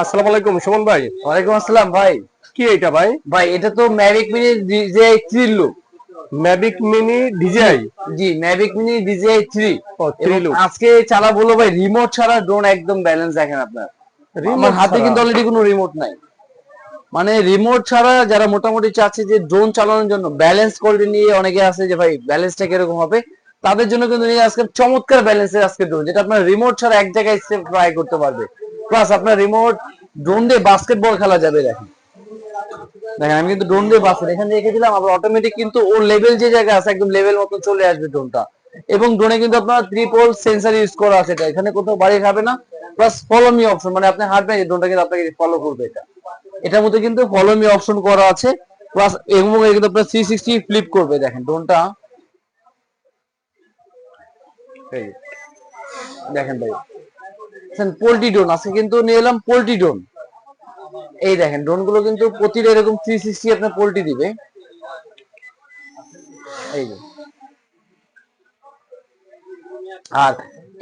আসসালামু আলাইকুম সুমন ভাই। ওয়ালাইকুম আসসালাম ভাই। কি এটা ভাই? ভাই এটা তো Mavic mini DJI three look Mavic mini DJI G Mavic mini DJI three. আজকে চালা বলো ভাই রিমোট ছাড়া ড্রোন একদম ব্যালেন্স দেখেন আপনার। আমার হাতে কিন্তু অলরেডি কোনো রিমোট নাই। মানে রিমোট ছাড়া যারা মোটামুটি চাচ্ছে যে ড্রোন চালানোর জন্য ব্যালেন্স কোয়ালিটি নিয়ে অনেকে আছে যে ভাই ব্যালেন্সটা কীরকম হবে? তাদের জন্য কিন্তু নিয়ে আজকে চমৎকার ব্যালেন্সের আজকে ড্রোন যেটা আপনার রিমোট ছাড়া এক জায়গায় সেভ ট্রাই করতে পারবে। প্লাস আপনার রিমোট ড্রোন দিয়ে বাস্কেটবল খেলা যাবে, দেখেন। দেখেন, আমি কিন্তু ড্রোন দিয়ে বাসের এখানে রেখেছিলাম আবার অটোমেটিক কিন্তু ওর লেভেল যে জায়গা আছে, একদম লেভেল মতো চলে আসবে ড্রোনটা এবং ড্রোনে কিন্তু আপনার ট্রিপল সেন্সার ইউজ করা আছে এটা। এখানে কোথাও বাড়ি খাবে না প্লাস ফলো মি অপশন মানে আপনি হাঁটবেন ড্রোনটা কিন্তু আপনাকে ফলো করবে এটা। এটার মধ্যে কিন্তু ফলো মি অপশন করা আছে প্লাস এবং কিন্তু আপনার থ্রি সিক্সটি ফ্লিপ করবে, দেখেন ড্রোনটা দেখেন ভাই। পোল্ট্রি ড্রোন আজকে কিন্তু নিয়ে এলাম পোল্ট্রি ড্রোন। এই দেখেন ড্রোনগুলো কিন্তু প্রতিটা এরকম থ্রি সিক্সটি আপনার পোল্ট্রি দিবে। এই যে। আর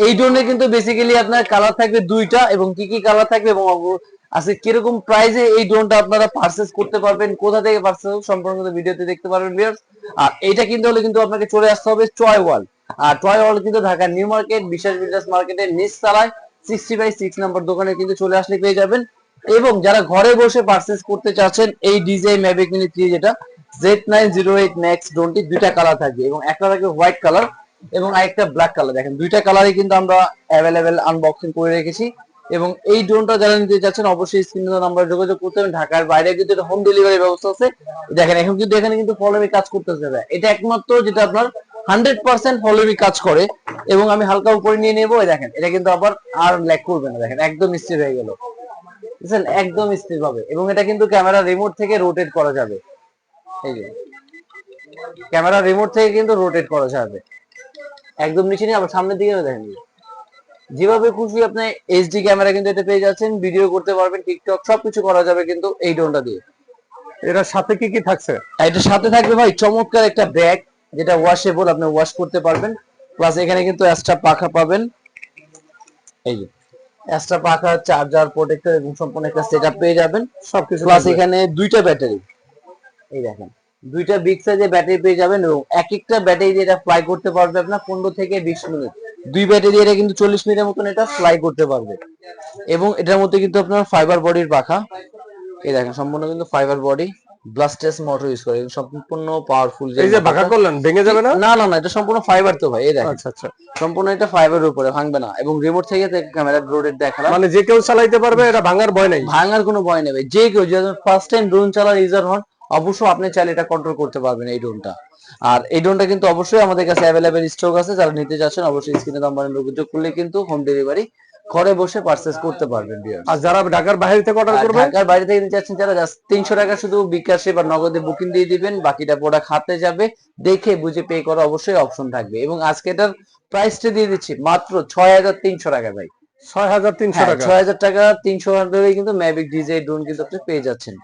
এই ড্রোনে কিন্তু বেসিক্যালি আপনার কালার থাকবে দুইটা এবং কি কি কালার থাকবে এবং আজকে কীরকম প্রাইসে এই ড্রোনটা আপনারা পারচেজ করতে পারবেন, কোথা থেকে পারচেজ সম্পূর্ণ ভিডিওতে দেখতে পারবেন ভিউয়ার্স আর এইটা কিনতে হলে কিন্তু আপনাকে চলে আসতে হবে চয় ওয়াল আর টয় ওয়াল কিন্তু ঢাকার নিউ মার্কেট বিশাল বিল্ডার্স মার্কেটের নিচ তলায়। সিক্সটি বাই সিক্স নাম্বার দোকানে কিন্তু চলে আসলে পেয়ে যাবেন। এবং যারা ঘরে বসে পারচেজ করতে চাচ্ছেন, এই ডিজাই ম্যাভিক মিনি থ্রি যেটা Z nine zero eight max ড্রোনটি দুইটা কালার থাকবে এবং একটা থাকবে হোয়াইট কালার এবং আরেকটা ব্ল্যাক কালার দেখেন, দুইটা কালারই কিন্তু আমরা অ্যাভেলেবেল আনবক্সিং করে রেখেছি। এবং এই ড্রোনটা যারা নিতে চাচ্ছেন, অবশ্যই স্ক্রিনে নাম্বার যোগাযোগ করতে হবে। ঢাকার বাইরে কিন্তু এটা হোম ডেলিভারি ব্যবস্থা আছে। দেখেন, এখন কিন্তু এখানে কিন্তু ফলোমি কাজ করতেছে। এটা একমাত্র যেটা আপনার হান্ড্রেড পার্সেন্ট ফলোমি কাজ করে এবং আমি হালকা উপরে নিয়ে নেব। দেখেন এটা কিন্তু আবার আর ল্যাক করবে না। দেখেন একদম স্থির হয়ে গেল। বুঝছেন? একদম স্থির পাবে এবং এটা কিন্তু ক্যামেরা রিমোট থেকে রোটেট করা যাবে। এই যে ক্যামেরা রিমোট থেকে কিন্তু রোটেট করা যাবে। একদম নিচে নিয়ে আবার সামনের দিকে দেখেন। যেভাবে খুশি আপনি এইচডি ক্যামেরা কিন্তু এটা পেয়ে যাচ্ছেন। ভিডিও করতে পারবেন টিকটক সবকিছু করা যাবে কিন্তু এই ড্রোনটা দিয়ে। এটার সাথে কি কি থাকছে? এটার সাথে থাকবে ভাই চমৎকার একটা ব্যাগ। যেটা ওয়াশেবল আপনি ওয়াশ করতে পারবেন। প্লাস এখানে কিন্তু এক্সট্রা পাখা পাবেন। এই যে এক্সট্রা পাখা চার্জার প্রোটেক্টর এবং সম্পূর্ণ একটা সেটআপ পেয়ে যাবেন। সবকিছু প্লাস এখানে দুইটা ব্যাটারি এই দেখেন দুইটা বিগ সাইজের ব্যাটারি পেয়ে যাবেন এবং এক একটা ব্যাটারি দিয়ে এটা ফ্লাই করতে পারবে আপনার পনেরো থেকে বিশ মিনিট দুই ব্যাটারি এটা কিন্তু চল্লিশ মিনিটের মতন এটা ফ্লাই করতে পারবে। এবং এটার মধ্যে কিন্তু আপনার ফাইবার বডির পাখা। এই দেখেন সম্পূর্ণ কিন্তু ফাইবার বডি ব্লাস্টেস মোটর ইউজ করে সম্পূর্ণ পাওয়ারফুল এই যে ভাগা করলেন ভেঙে যাবে না? না না না এটা সম্পূর্ণ ফাইবার তো ভাই এই দেখেন। আচ্ছা আচ্ছা। সম্পূর্ণ এটা ফাইবারের উপরে ভাঙবে না। এবং রিমোট থেকে ক্যামেরা রোডের দেখালাম। মানে যে কেউ চালাইতে পারবে এটা ভাঙার ভয় নাই। ভাঙার কোনো ভয় নেই। যে কেউ যদি ফার্স্ট টাইম ড্রোন চালার ইউজার হন অবশ্যই আপনি চাইলে এটা কন্ট্রোল করতে পারবেন এই ড্রোনটা আর এই ড্রোনটা কিন্তু অবশ্যই আমাদের কাছে অ্যাভেলেবেল স্টক আছে। যারা নিতে চাচ্ছেন অবশ্যই স্ক্রিনে নাম্বারে যোগাযোগ করলে কিন্তু হোম ডেলিভারি ঘরে বসে পারচেজ করতে পারবেন। আর যারা ঢাকার বাইরে থেকে অর্ডার আর করবে? ঢাকার বাইরে থেকে নিতে চাচ্ছেন যারা তিনশো টাকা শুধু বিকাশে বা নগদে বুকিং দিয়ে দিবেন বাকিটা প্রোডাক্ট হাতে যাবে দেখে বুঝে পে করা অবশ্যই অপশন থাকবে। এবং আজকে এটার প্রাইসটা দিয়ে দিচ্ছি মাত্র ছয় হাজার তিনশো টাকা ভাই। ছয় হাজার তিনশো হ্যাঁ টাকা। ছয় হাজার টাকা তিনশো কিন্তু ম্যাভিক ডিজাই ড্রোন কিন্তু আপনি পেয়ে যাচ্ছেন।